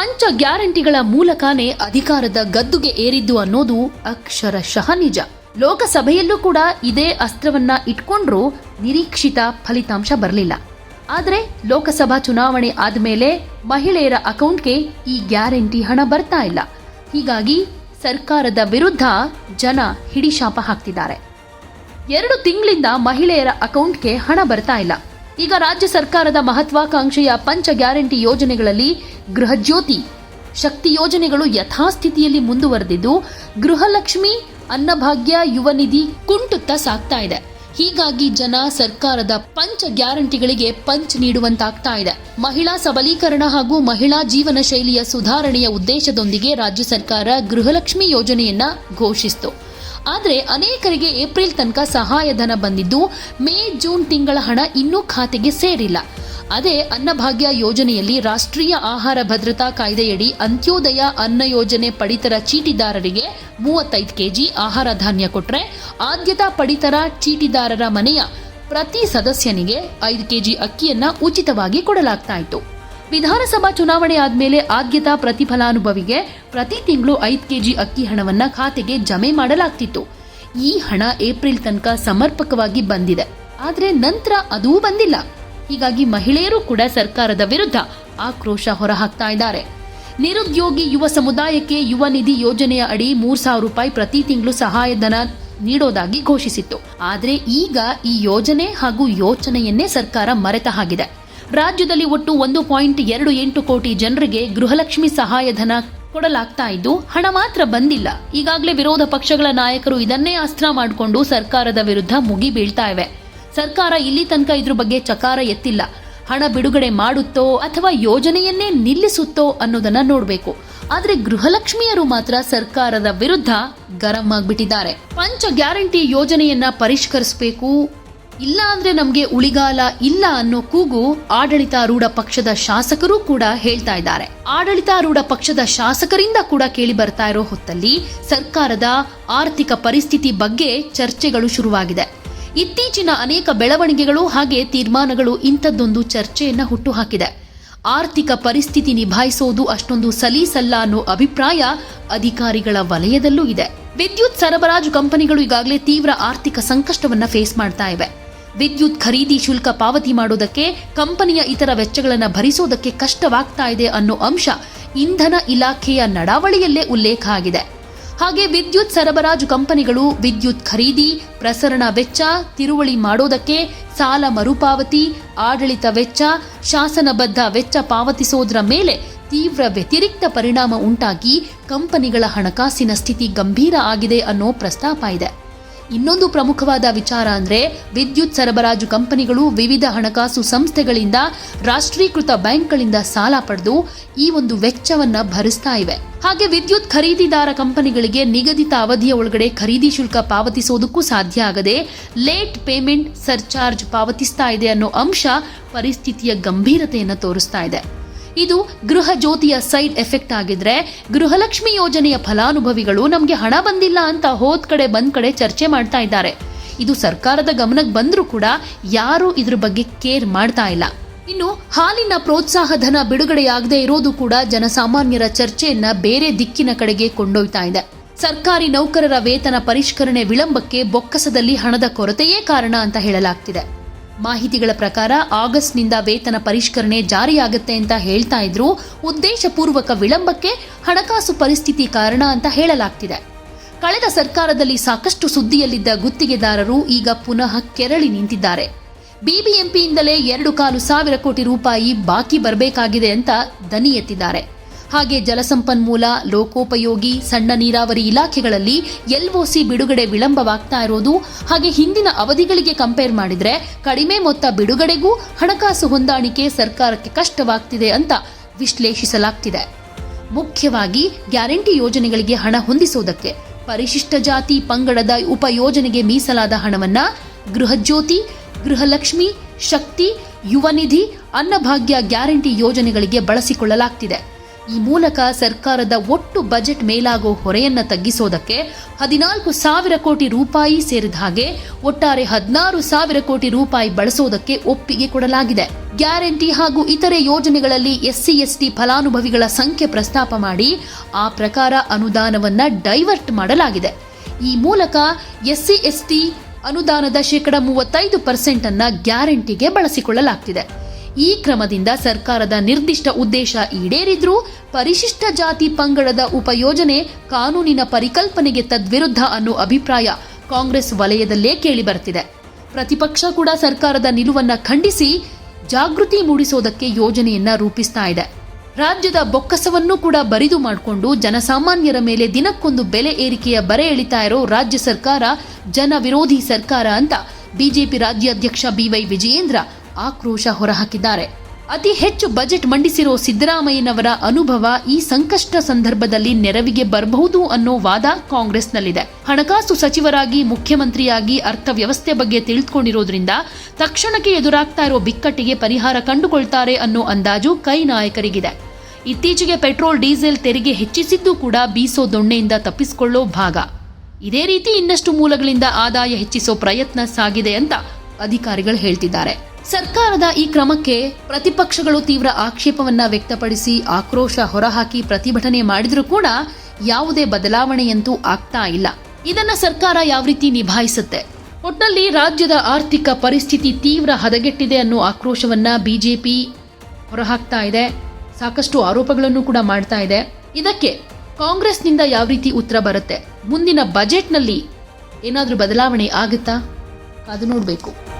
ಪಂಚ ಗ್ಯಾರಂಟಿಗಳ ಮೂಲಕನೇ ಅಧಿಕಾರದ ಗದ್ದುಗೆ ಏರಿದ್ದು ಅನ್ನೋದು ಅಕ್ಷರಶಃ ನಿಜ. ಲೋಕಸಭೆಯಲ್ಲೂ ಕೂಡ ಇದೇ ಅಸ್ತ್ರವನ್ನ ಇಟ್ಕೊಂಡ್ರೂ ನಿರೀಕ್ಷಿತ ಫಲಿತಾಂಶ ಬರಲಿಲ್ಲ. ಆದರೆ ಲೋಕಸಭಾ ಚುನಾವಣೆ ಆದಮೇಲೆ ಮಹಿಳೆಯರ ಅಕೌಂಟ್ಗೆ ಈ ಗ್ಯಾರಂಟಿ ಹಣ ಬರ್ತಾ ಇಲ್ಲ. ಹೀಗಾಗಿ ಸರ್ಕಾರದ ವಿರುದ್ಧ ಜನ ಹಿಡಿಶಾಪ ಹಾಕ್ತಿದ್ದಾರೆ. ಎರಡು ತಿಂಗಳಿಂದ ಮಹಿಳೆಯರ ಅಕೌಂಟ್ಗೆ ಹಣ ಬರ್ತಾ ಇಲ್ಲ. ಈಗ ರಾಜ್ಯ ಸರ್ಕಾರದ ಮಹತ್ವಾಕಾಂಕ್ಷೆಯ ಪಂಚ ಗ್ಯಾರಂಟಿ ಯೋಜನೆಗಳಲ್ಲಿ ಗೃಹಜ್ಯೋತಿ, ಶಕ್ತಿ ಯೋಜನೆಗಳು ಯಥಾಸ್ಥಿತಿಯಲ್ಲಿ ಮುಂದುವರೆದಿದ್ದು, ಗೃಹಲಕ್ಷ್ಮಿ, ಅನ್ನಭಾಗ್ಯ ಯುವ ನಿಧಿ ಕುಂಟುತ್ತಾ ಸಾಗ್ತಾ ಇದೆ. ಹೀಗಾಗಿ ಜನ ಸರ್ಕಾರದ ಪಂಚ ಗ್ಯಾರಂಟಿಗಳಿಗೆ ಪಂಚ್ ನೀಡುವಂತಾಗ್ತಾ ಇದೆ. ಮಹಿಳಾ ಸಬಲೀಕರಣ ಹಾಗೂ ಮಹಿಳಾ ಜೀವನ ಶೈಲಿಯ ಸುಧಾರಣೆಯ ಉದ್ದೇಶದೊಂದಿಗೆ ರಾಜ್ಯ ಸರ್ಕಾರ ಗೃಹಲಕ್ಷ್ಮಿ ಯೋಜನೆಯನ್ನ ಘೋಷಿಸಿತು. ಆದರೆ ಅನೇಕರಿಗೆ ಏಪ್ರಿಲ್ ತನಕ ಸಹಾಯಧನ ಬಂದಿದ್ದು, ಮೇ, ಜೂನ್ ತಿಂಗಳ ಹಣ ಇನ್ನೂ ಖಾತೆಗೆ ಸೇರಿಲ್ಲ. ಅದೇ ಅನ್ನಭಾಗ್ಯ ಯೋಜನೆಯಲ್ಲಿ ರಾಷ್ಟ್ರೀಯ ಆಹಾರ ಭದ್ರತಾ ಕಾಯ್ದೆಯಡಿ ಅಂತ್ಯೋದಯ ಅನ್ನ ಯೋಜನೆ ಪಡಿತರ ಚೀಟಿದಾರರಿಗೆ ಮೂವತ್ತೈದು ಕೆಜಿ ಆಹಾರ ಧಾನ್ಯ ಕೊಟ್ಟರೆ ಆದ್ಯತಾ ಪಡಿತರ ಚೀಟಿದಾರರ ಮನೆಯ ಪ್ರತಿ ಸದಸ್ಯನಿಗೆ ಐದು ಕೆಜಿ ಅಕ್ಕಿಯನ್ನು ಉಚಿತವಾಗಿ ಕೊಡಲಾಗ್ತಾ ಇತ್ತು. ವಿಧಾನಸಭಾ ಚುನಾವಣೆ ಆದ್ಮೇಲೆ ಆದ್ಯತಾ ಪ್ರತಿಫಲಾನುಭವಿಗೆ ಪ್ರತಿ ತಿಂಗಳು ಐದು ಕೆಜಿ ಅಕ್ಕಿ ಹಣವನ್ನ ಖಾತೆಗೆ ಜಮೆ ಮಾಡಲಾಗ್ತಿತ್ತು. ಈ ಹಣ ಏಪ್ರಿಲ್ ತನಕ ಸಮರ್ಪಕವಾಗಿ ಬಂದಿದೆ. ಆದ್ರೆ ನಂತರ ಅದೂ ಬಂದಿಲ್ಲ. ಹೀಗಾಗಿ ಮಹಿಳೆಯರು ಕೂಡ ಸರ್ಕಾರದ ವಿರುದ್ಧ ಆಕ್ರೋಶ ಹೊರಹಾಕ್ತಾ ಇದ್ದಾರೆ. ನಿರುದ್ಯೋಗಿ ಯುವ ಸಮುದಾಯಕ್ಕೆ ಯುವ ನಿಧಿ ಯೋಜನೆಯ ಅಡಿ ಮೂರ್ ಸಾವಿರ ರೂಪಾಯಿ ಪ್ರತಿ ತಿಂಗಳು ಸಹಾಯಧನ ನೀಡೋದಾಗಿ ಘೋಷಿಸಿತ್ತು. ಆದ್ರೆ ಈಗ ಈ ಯೋಜನೆ ಹಾಗೂ ಯೋಚನೆಯನ್ನೇ ಸರ್ಕಾರ ಮರೆತ ಹಾಗಿದೆ. ರಾಜ್ಯದಲ್ಲಿ ಒಟ್ಟು ಒಂದು ಪಾಯಿಂಟ್ ಎರಡು ಎಂಟು ಕೋಟಿ ಜನರಿಗೆ ಗೃಹಲಕ್ಷ್ಮಿ ಸಹಾಯಧನ ಕೊಡಲಾಗ್ತಾ ಇದ್ದು, ಹಣ ಮಾತ್ರ ಬಂದಿಲ್ಲ. ಈಗಾಗಲೇ ವಿರೋಧ ಪಕ್ಷಗಳ ನಾಯಕರು ಇದನ್ನೇ ಅಸ್ತ್ರ ಮಾಡಿಕೊಂಡು ಸರ್ಕಾರದ ವಿರುದ್ಧ ಮುಗಿ ಬೀಳ್ತಾ ಇವೆ. ಸರ್ಕಾರ ಇಲ್ಲಿ ತನಕ ಇದ್ರ ಬಗ್ಗೆ ಚಕಾರ ಎತ್ತಿಲ್ಲ. ಹಣ ಬಿಡುಗಡೆ ಮಾಡುತ್ತೋ ಅಥವಾ ಯೋಜನೆಯನ್ನೇ ನಿಲ್ಲಿಸುತ್ತೋ ಅನ್ನೋದನ್ನ ನೋಡಬೇಕು. ಆದರೆ ಗೃಹಲಕ್ಷ್ಮಿಯರು ಮಾತ್ರ ಸರ್ಕಾರದ ವಿರುದ್ಧ ಗರಂ ಆಗ್ಬಿಟ್ಟಿದ್ದಾರೆ. ಪಂಚ ಗ್ಯಾರಂಟಿ ಯೋಜನೆಯನ್ನ ಪರಿಷ್ಕರಿಸಬೇಕು ಇಲ್ಲ ಅಂದ್ರೆ ನಮಗೆ ಉಳಿಗಾಲ ಇಲ್ಲ ಅನ್ನೋ ಕೂಗು ಆಡಳಿತಾರೂಢ ಪಕ್ಷದ ಶಾಸಕರು ಕೂಡ ಹೇಳ್ತಾ ಇದ್ದಾರೆ. ಆಡಳಿತಾರೂಢ ಪಕ್ಷದ ಶಾಸಕರಿಂದ ಕೂಡ ಕೇಳಿ ಬರ್ತಾ ಇರೋ ಹೊತ್ತಲ್ಲಿ ಸರ್ಕಾರದ ಆರ್ಥಿಕ ಪರಿಸ್ಥಿತಿ ಬಗ್ಗೆ ಚರ್ಚೆಗಳು ಶುರುವಾಗಿದೆ. ಇತ್ತೀಚಿನ ಅನೇಕ ಬೆಳವಣಿಗೆಗಳು ಹಾಗೆ ತೀರ್ಮಾನಗಳು ಇಂಥದ್ದೊಂದು ಚರ್ಚೆಯನ್ನ ಹುಟ್ಟುಹಾಕಿದೆ. ಆರ್ಥಿಕ ಪರಿಸ್ಥಿತಿ ನಿಭಾಯಿಸೋದು ಅಷ್ಟೊಂದು ಸಲೀಸಲ್ಲ ಅನ್ನೋ ಅಭಿಪ್ರಾಯ ಅಧಿಕಾರಿಗಳ ವಲಯದಲ್ಲೂ ಇದೆ. ವಿದ್ಯುತ್ ಸರಬರಾಜು ಕಂಪನಿಗಳು ಈಗಾಗಲೇ ತೀವ್ರ ಆರ್ಥಿಕ ಸಂಕಷ್ಟವನ್ನ ಫೇಸ್ ಮಾಡ್ತಾ ಇವೆ. ವಿದ್ಯುತ್ ಖರೀದಿ ಶುಲ್ಕ ಪಾವತಿ ಮಾಡೋದಕ್ಕೆ ಕಂಪನಿಯ ಇತರ ವೆಚ್ಚಗಳನ್ನು ಭರಿಸೋದಕ್ಕೆ ಕಷ್ಟವಾಗ್ತಾ ಇದೆ ಅನ್ನೋ ಅಂಶ ಇಂಧನ ಇಲಾಖೆಯ ನಡಾವಳಿಯಲ್ಲೇ ಉಲ್ಲೇಖ ಆಗಿದೆ. ಹಾಗೆ ವಿದ್ಯುತ್ ಸರಬರಾಜು ಕಂಪನಿಗಳು ವಿದ್ಯುತ್ ಖರೀದಿ, ಪ್ರಸರಣ ವೆಚ್ಚ, ತಿರುವಳಿ ಮಾಡೋದಕ್ಕೆ ಸಾಲ ಮರುಪಾವತಿ, ಆಡಳಿತ ವೆಚ್ಚ, ಶಾಸನಬದ್ಧ ವೆಚ್ಚ ಪಾವತಿಸೋದ್ರ ಮೇಲೆ ತೀವ್ರ ವ್ಯತಿರಿಕ್ತ ಪರಿಣಾಮ ಉಂಟಾಗಿ ಕಂಪನಿಗಳ ಹಣಕಾಸಿನ ಸ್ಥಿತಿ ಗಂಭೀರ ಆಗಿದೆ ಅನ್ನೋ ಪ್ರಸ್ತಾಪ ಇದೆ. ಇನ್ನೊಂದು ಪ್ರಮುಖವಾದ ವಿಚಾರ ಅಂದ್ರೆ ವಿದ್ಯುತ್ ಸರಬರಾಜು ಕಂಪನಿಗಳು ವಿವಿಧ ಹಣಕಾಸು ಸಂಸ್ಥೆಗಳಿಂದ ರಾಷ್ಟ್ರೀಕೃತ ಬ್ಯಾಂಕ್ಗಳಿಂದ ಸಾಲ ಪಡೆದು ಈ ಒಂದು ವೆಚ್ಚವನ್ನ ಭರಿಸ್ತಾ ಇವೆ. ಹಾಗೆ ವಿದ್ಯುತ್ ಖರೀದಿದಾರ ಕಂಪನಿಗಳಿಗೆ ನಿಗದಿತ ಅವಧಿಯ ಒಳಗಡೆ ಖರೀದಿ ಶುಲ್ಕ ಪಾವತಿಸೋದಕ್ಕೂ ಸಾಧ್ಯ ಆಗದೆ ಲೇಟ್ ಪೇಮೆಂಟ್ ಸರ್ಚಾರ್ಜ್ ಪಾವತಿಸ್ತಾ ಇದೆ ಅನ್ನೋ ಅಂಶ ಪರಿಸ್ಥಿತಿಯ ಗಂಭೀರತೆಯನ್ನು ತೋರಿಸ್ತಾ ಇದೆ. ಇದು ಗೃಹ ಜ್ಯೋತಿಯ ಸೈಡ್ ಎಫೆಕ್ಟ್ ಆಗಿದ್ರೆ ಗೃಹಲಕ್ಷ್ಮಿ ಯೋಜನೆಯ ಫಲಾನುಭವಿಗಳು ನಮಗೆ ಹಣ ಬಂದಿಲ್ಲ ಅಂತ ಹೋದ್ ಕಡೆ ಬಂದ್ ಕಡೆ ಚರ್ಚೆ ಮಾಡ್ತಾ ಇದ್ದಾರೆ. ಇದು ಸರ್ಕಾರದ ಗಮನಕ್ಕೆ ಬಂದರೂ ಕೂಡ ಯಾರು ಇದ್ರ ಬಗ್ಗೆ ಕೇರ್ ಮಾಡ್ತಾ ಇಲ್ಲ. ಇನ್ನು ಹಾಲಿನ ಪ್ರೋತ್ಸಾಹ ಧನ ಬಿಡುಗಡೆಯಾಗದೇ ಇರೋದು ಕೂಡ ಜನಸಾಮಾನ್ಯರ ಚರ್ಚೆಯನ್ನ ಬೇರೆ ದಿಕ್ಕಿನ ಕಡೆಗೆ ಕೊಂಡೊಯ್ತಾ ಇದೆ. ಸರ್ಕಾರಿ ನೌಕರರ ವೇತನ ಪರಿಷ್ಕರಣೆ ವಿಳಂಬಕ್ಕೆ ಬೊಕ್ಕಸದಲ್ಲಿ ಹಣದ ಕೊರತೆಯೇ ಕಾರಣ ಅಂತ ಹೇಳಲಾಗ್ತಿದೆ. ಮಾಹಿತಿಗಳ ಪ್ರಕಾರ ಆಗಸ್ಟ್ನಿಂದ ವೇತನ ಪರಿಷ್ಕರಣೆ ಜಾರಿಯಾಗುತ್ತೆ ಅಂತ ಹೇಳ್ತಾ ಇದ್ರು. ಉದ್ದೇಶಪೂರ್ವಕ ವಿಳಂಬಕ್ಕೆ ಹಣಕಾಸು ಪರಿಸ್ಥಿತಿ ಕಾರಣ ಅಂತ ಹೇಳಲಾಗ್ತಿದೆ. ಕಳೆದ ಸರ್ಕಾರದಲ್ಲಿ ಸಾಕಷ್ಟು ಸುದ್ದಿಯಲ್ಲಿದ್ದ ಗುತ್ತಿಗೆದಾರರು ಈಗ ಪುನಃ ಕೆರಳಿ ನಿಂತಿದ್ದಾರೆ. ಬಿಬಿಎಂಪಿಯಿಂದಲೇ ಎರಡು ಕಾಲು ಸಾವಿರ ಕೋಟಿ ರೂಪಾಯಿ ಬಾಕಿ ಬರಬೇಕಾಗಿದೆ ಅಂತ ದನಿ ಎತ್ತಿದ್ದಾರೆ ಹಾಗೆ ಜಲಸಂಪನ್ಮೂಲ, ಲೋಕೋಪಯೋಗಿ, ಸಣ್ಣ ನೀರಾವರಿ ಇಲಾಖೆಗಳಲ್ಲಿ ಎಲ್ಒಸಿ ಬಿಡುಗಡೆ ವಿಳಂಬವಾಗ್ತಾ ಇರೋದು. ಹಾಗೆ ಹಿಂದಿನ ಅವಧಿಗಳಿಗೆ ಕಂಪೇರ್ ಮಾಡಿದರೆ ಕಡಿಮೆ ಮೊತ್ತ ಬಿಡುಗಡೆಗೂ ಹಣಕಾಸು ಹೊಂದಾಣಿಕೆ ಸರ್ಕಾರಕ್ಕೆ ಕಷ್ಟವಾಗ್ತಿದೆ ಅಂತ ವಿಶ್ಲೇಷಿಸಲಾಗ್ತಿದೆ. ಮುಖ್ಯವಾಗಿ ಗ್ಯಾರಂಟಿ ಯೋಜನೆಗಳಿಗೆ ಹಣ ಹೊಂದಿಸುವುದಕ್ಕೆ ಪರಿಶಿಷ್ಟ ಜಾತಿ ಪಂಗಡದ ಉಪಯೋಜನೆಗೆ ಮೀಸಲಾದ ಹಣವನ್ನ ಗೃಹಜ್ಯೋತಿ, ಗೃಹಲಕ್ಷ್ಮಿ, ಶಕ್ತಿ, ಯುವ ನಿಧಿ, ಅನ್ನಭಾಗ್ಯ ಗ್ಯಾರಂಟಿ ಯೋಜನೆಗಳಿಗೆ ಬಳಸಿಕೊಳ್ಳಲಾಗ್ತಿದೆ. ಈ ಮೂಲಕ ಸರ್ಕಾರದ ಒಟ್ಟು ಬಜೆಟ್ ಮೇಲಾಗೋ ಹೊರೆಯನ್ನ ತಗ್ಗಿಸೋದಕ್ಕೆ ಹದಿನಾಲ್ಕು ಸಾವಿರ ಕೋಟಿ ರೂಪಾಯಿ ಸೇರಿದ ಹಾಗೆ ಒಟ್ಟಾರೆ ಹದಿನಾರು ಸಾವಿರ ಕೋಟಿ ರೂಪಾಯಿ ಬಳಸೋದಕ್ಕೆ ಒಪ್ಪಿಗೆ ಕೊಡಲಾಗಿದೆ. ಗ್ಯಾರಂಟಿ ಹಾಗೂ ಇತರೆ ಯೋಜನೆಗಳಲ್ಲಿ ಎಸ್ಸಿ, ಎಸ್ಟಿ ಫಲಾನುಭವಿಗಳ ಸಂಖ್ಯೆ ಪ್ರಸ್ತಾಪ ಮಾಡಿ ಆ ಪ್ರಕಾರ ಅನುದಾನವನ್ನ ಡೈವರ್ಟ್ ಮಾಡಲಾಗಿದೆ. ಈ ಮೂಲಕ ಎಸ್ಸಿ, ಎಸ್ಟಿ ಅನುದಾನದ ಶೇಕಡ ಮೂವತ್ತೈದು ಪರ್ಸೆಂಟ್ ಅನ್ನ ಗ್ಯಾರಂಟಿಗೆ ಬಳಸಿಕೊಳ್ಳಲಾಗ್ತಿದೆ. ಈ ಕ್ರಮದಿಂದ ಸರ್ಕಾರದ ನಿರ್ದಿಷ್ಟ ಉದ್ದೇಶ ಈಡೇರಿದ್ರೂ ಪರಿಶಿಷ್ಟ ಜಾತಿ ಪಂಗಡದ ಉಪಯೋಜನೆ ಕಾನೂನಿನ ಪರಿಕಲ್ಪನೆಗೆ ತದ್ವಿರುದ್ಧ ಅನ್ನೋ ಅಭಿಪ್ರಾಯ ಕಾಂಗ್ರೆಸ್ ವಲಯದಲ್ಲೇ ಕೇಳಿಬರ್ತಿದೆ ಪ್ರತಿಪಕ್ಷ ಕೂಡ ಸರ್ಕಾರದ ನಿಲುವನ್ನ ಖಂಡಿಸಿ ಜಾಗೃತಿ ಮೂಡಿಸೋದಕ್ಕೆ ಯೋಜನೆಯನ್ನ ರೂಪಿಸ್ತಾ ಇದೆ. ರಾಜ್ಯದ ಬೊಕ್ಕಸವನ್ನು ಕೂಡ ಬರಿದು ಮಾಡಿಕೊಂಡು ಜನಸಾಮಾನ್ಯರ ಮೇಲೆ ದಿನಕ್ಕೊಂದು ಬೆಲೆ ಏರಿಕೆಯ ಬರೆ ಎಳಿತಾ ಇರೋ ರಾಜ್ಯ ಸರ್ಕಾರ, ಜನ ವಿರೋಧಿ ಸರ್ಕಾರ ಅಂತ ಬಿಜೆಪಿ ರಾಜ್ಯಾಧ್ಯಕ್ಷ ಬಿವೈ ವಿಜಯೇಂದ್ರ ಆಕ್ರೋಶ ಹೊರಹಾಕಿದ್ದಾರೆ. ಅತಿ ಹೆಚ್ಚು ಬಜೆಟ್ ಮಂಡಿಸಿರೋ ಸಿದ್ದರಾಮಯ್ಯನವರ ಅನುಭವ ಈ ಸಂಕಷ್ಟ ಸಂದರ್ಭದಲ್ಲಿ ನೆರವಿಗೆ ಬರಬಹುದು ಅನ್ನೋ ವಾದ ಕಾಂಗ್ರೆಸ್ನಲ್ಲಿದೆ. ಹಣಕಾಸು ಸಚಿವರಾಗಿ, ಮುಖ್ಯಮಂತ್ರಿಯಾಗಿ ಅರ್ಥವ್ಯವಸ್ಥೆ ಬಗ್ಗೆ ತಿಳಿದುಕೊಂಡಿರೋದ್ರಿಂದ ತಕ್ಷಣಕ್ಕೆ ಎದುರಾಗ್ತಾ ಇರೋ ಬಿಕ್ಕಟ್ಟಿಗೆ ಪರಿಹಾರ ಕಂಡುಕೊಳ್ತಾರೆ ಅನ್ನೋ ಅಂದಾಜು ಕೈ ನಾಯಕರಿಗಿದೆ. ಇತ್ತೀಚೆಗೆ ಪೆಟ್ರೋಲ್, ಡೀಸೆಲ್ ತೆರಿಗೆ ಹೆಚ್ಚಿಸಿದ್ದು ಕೂಡ ಬೀಸೋ ದೊಣ್ಣೆಯಿಂದ ತಪ್ಪಿಸಿಕೊಳ್ಳೋ ಭಾಗ. ಇದೇ ರೀತಿ ಇನ್ನಷ್ಟು ಮೂಲಗಳಿಂದ ಆದಾಯ ಹೆಚ್ಚಿಸೋ ಪ್ರಯತ್ನ ಸಾಗಿದೆ ಅಂತ ಅಧಿಕಾರಿಗಳು ಹೇಳ್ತಿದ್ದಾರೆ. ಸರ್ಕಾರದ ಈ ಕ್ರಮಕ್ಕೆ ಪ್ರತಿಪಕ್ಷಗಳು ತೀವ್ರ ಆಕ್ಷೇಪವನ್ನ ವ್ಯಕ್ತಪಡಿಸಿ ಆಕ್ರೋಶ ಹೊರಹಾಕಿ ಪ್ರತಿಭಟನೆ ಮಾಡಿದರೂ ಕೂಡ ಯಾವುದೇ ಬದಲಾವಣೆಯಂತೂ ಆಗ್ತಾ ಇಲ್ಲ. ಇದನ್ನ ಸರ್ಕಾರ ಯಾವ ರೀತಿ ನಿಭಾಯಿಸುತ್ತೆ? ಒಟ್ನಲ್ಲಿ ರಾಜ್ಯದ ಆರ್ಥಿಕ ಪರಿಸ್ಥಿತಿ ತೀವ್ರ ಹದಗೆಟ್ಟಿದೆ ಅನ್ನೋ ಆಕ್ರೋಶವನ್ನ ಬಿಜೆಪಿ ಹೊರಹಾಕ್ತಾ ಇದೆ. ಸಾಕಷ್ಟು ಆರೋಪಗಳನ್ನು ಕೂಡ ಮಾಡ್ತಾ ಇದೆ. ಇದಕ್ಕೆ ಕಾಂಗ್ರೆಸ್ನಿಂದ ಯಾವ ರೀತಿ ಉತ್ತರ ಬರುತ್ತೆ? ಮುಂದಿನ ಬಜೆಟ್ನಲ್ಲಿ ಏನಾದರೂ ಬದಲಾವಣೆ ಆಗುತ್ತಾ? ಅದು ನೋಡಬೇಕು.